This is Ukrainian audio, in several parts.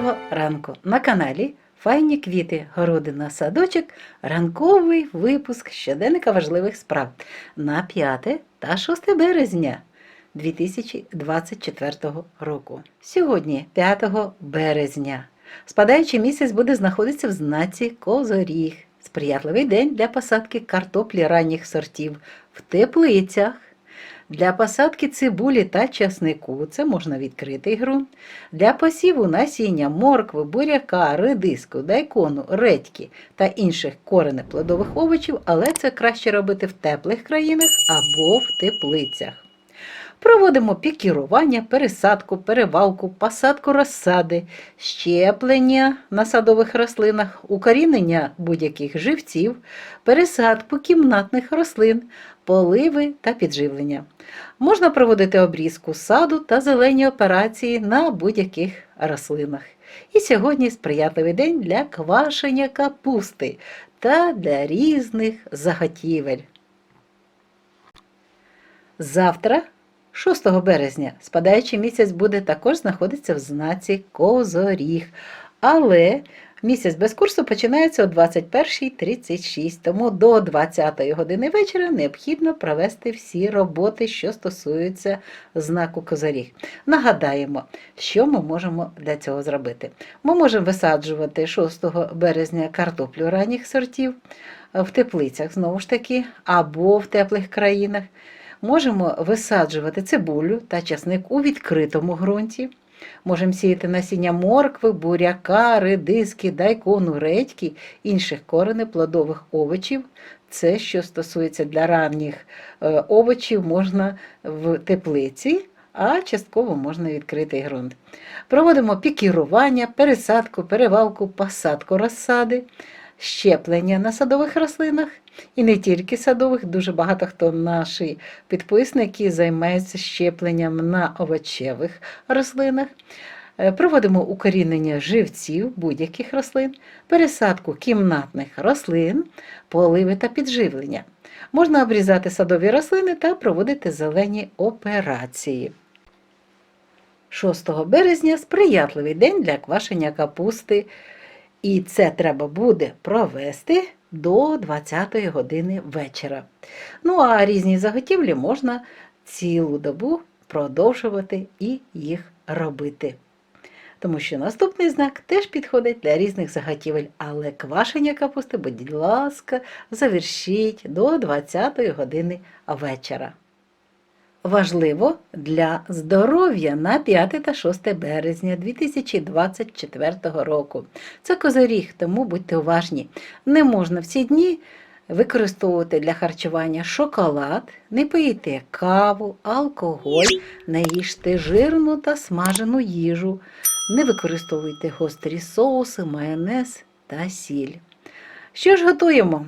Доброго ранку! На каналі Файні квіти, городина, садочок, ранковий випуск щоденника важливих справ на 5 та 6 березня 2024 року. Сьогодні, 5 березня, спадаючий місяць буде знаходитися в знаці Козоріг. Сприятливий день для посадки картоплі ранніх сортів в теплицях. Для посадки цибулі та часнику це можна відкритий ґрунт. Для посіву насіння моркви, буряка, редиску, дайкону, редьки та інших коренеплодових овочів, але це краще робити в теплих країнах або в теплицях. Проводимо пікірування, пересадку, перевалку, посадку розсади, щеплення на садових рослинах, укорінення будь-яких живців, пересадку кімнатних рослин, поливи та підживлення. Можна проводити обрізку саду та зелені операції на будь-яких рослинах. І сьогодні сприятливий день для квашення капусти та для різних заготівель. Завтра, 6 березня, спадаючий місяць буде також знаходитися в знаці Козоріг. Але місяць без курсу починається о 21.36, тому до 20-ї години вечора необхідно провести всі роботи, що стосуються знаку Козоріг. Нагадаємо, що ми можемо для цього зробити. Ми можемо висаджувати 6 березня картоплю ранніх сортів в теплицях, знову ж таки, або в теплих країнах. Можемо висаджувати цибулю та часник у відкритому ґрунті. Можемо сіяти насіння моркви, буряка, редиски, дайкону, редьки, інших коренеплодових овочів. Це, що стосується для ранніх е, овочів, можна в теплиці, а частково можна відкритий ґрунт. Проводимо пікірування, пересадку, перевалку, посадку розсади, щеплення на садових рослинах. І не тільки садових, дуже багато хто наші підписники займаються щепленням на овочевих рослинах. Е, Проводимо укорінення живців будь-яких рослин, пересадку кімнатних рослин, поливи та підживлення. Можна обрізати садові рослини та проводити зелені операції. 6 березня сприятливий день для квашення капусти. І це треба буде провести до 20 години вечора. Ну а різні заготівлі можна цілу добу продовжувати і їх робити. Тому що наступний знак теж підходить для різних заготівель, але квашення капусти, будь ласка, завершіть до 20 години вечора. Важливо для здоров'я на 5 та 6 березня 2024 року. Це козоріг, тому будьте уважні. Не можна в ці дні використовувати для харчування шоколад, не пийте каву, алкоголь, не їжте жирну та смажену їжу, не використовуйте гострі соуси, майонез та сіль. Що ж готуємо?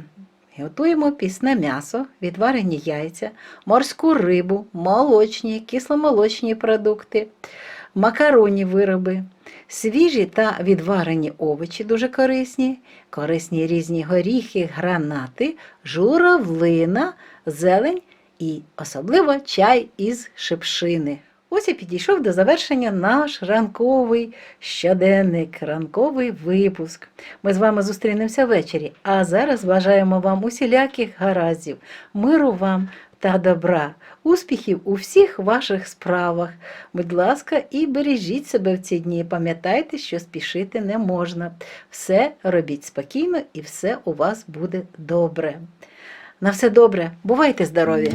Готуємо пісне м'ясо, відварені яйця, морську рибу, молочні, кисломолочні продукти, макаронні вироби, свіжі та відварені овочі дуже корисні, корисні різні горіхи, гранати, журавлина, зелень і особливо чай із шипшини. Ось і підійшов до завершення наш ранковий щоденник, ранковий випуск. Ми з вами зустрінемося ввечері, а зараз бажаємо вам усіляких гараздів, миру вам та добра, успіхів у всіх ваших справах. Будь ласка, і бережіть себе в ці дні. Пам'ятайте, що спішити не можна. Все робіть спокійно і все у вас буде добре. На все добре, бувайте здорові!